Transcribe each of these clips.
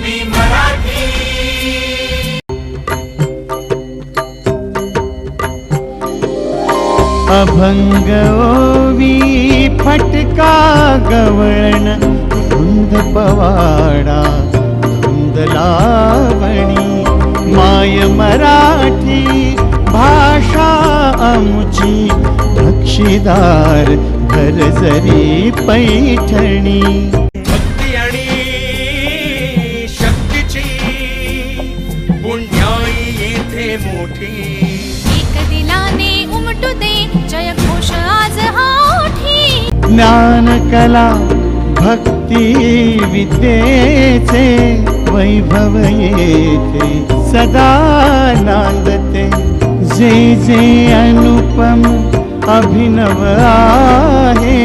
मी मराठी. अभंग ओवी फटका गवळण धुंद पवाडा धुंद लावणी. माय मराठी भाषा आमची भक्षीदार घरजरी पैठणी. ओठी ज्ञान कला भक्ती विद्येचे वैभव येते सदा नांदते. जे जे अनुपम अभिनव आहे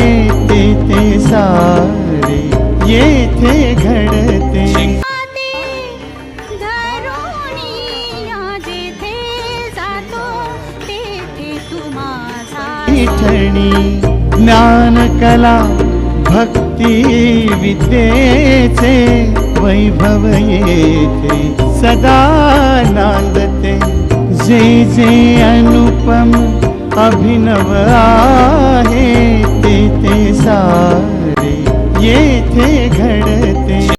ते ते सारे येथे घडते. धरुणी या ज्ञान कला भक्ती विद्येचे वैभव येते सदा नांदते. जे जे अनुपम अभिनव आहे ते ते सारे येथे घडते.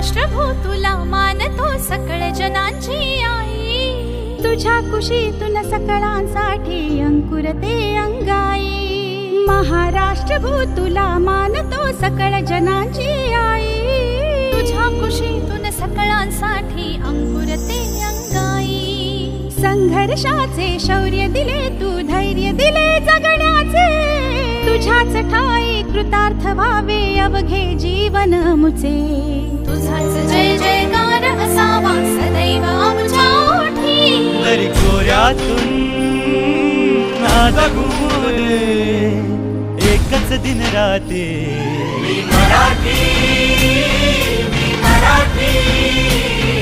महाराष्ट्र तुला मानतो सकळ जनांची आई. तुझ्या कुशीतून सकळांसाठी अंकुरते अंगाई. महाराष्ट्र भू तुला मानतो सकळ जनांची आई. तुझ्या कुशीतून सकळांसाठी अंकुरते अंगाई. संघर्षाचे शौर्य दिले तू धैर्य दिले जगण्याचे. तुझ्याच ठाई कृतार्थ व्हावे अवघे जीवन मुचे. तुझाच जय जयकार असावा सदैव आमच्या ओठी. तरी दे एकच दिन राते मी मराठी मी मराठी मराठी.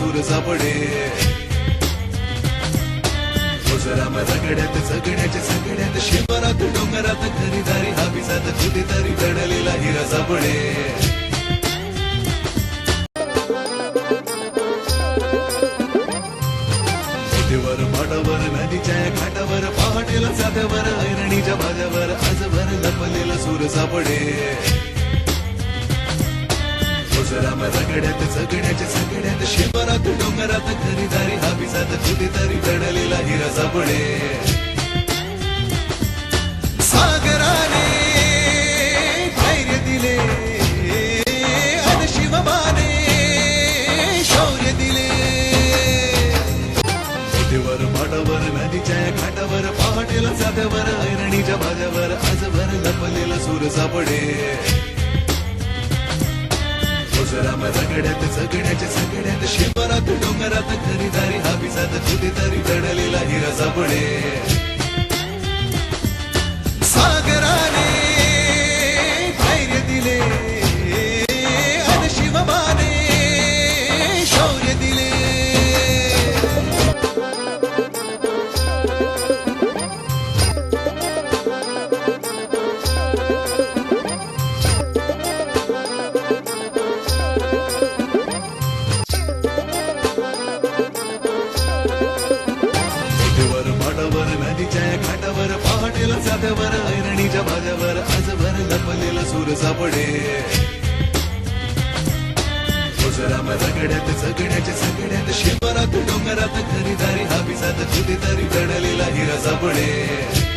सूर सापडे ओझराम रगड्यात सगड्याच्या सगड्यात शिवरात डोंगरात खरीदारी हापिसात कुठेतरी दडलेला हिरा सापडे नदीवर माटावर नदीच्या घाटावर पहाटेला साध्यावर ऐरणीच्या भाज्यावर आजभर लपलेला सूर सापडे ओझराम रगड्यात सगड्याच्या सगड्यात शिवरात डोंगरात खरीदारी हापिसात कुठेतरी दडलेला हिरा सापडे सागराने धैर्य दिले अन शिवबाने शौर्य दिले नदीवर माडावर नदीच्या घाटावर पहाटेला साध्यावर ऐरणीच्या भाज्यावर आजभर लपलेला सूर सापडे राम रगड्यात जगण्याच्या सगड्यात शिवरात डोंगरात खरीदारी हाबिजात कुठेतरी दडलेला हिरा सापडे जात्यावर ऐरणीच्या भाज्यावर आजवर लपलेला सूर सापडे. राम रगड्यात जगण्याच्या सगड्यात शिवरात डोंगरात खरीदारी हाबिजात कुठेतरी दडलेला हिरा सापडे.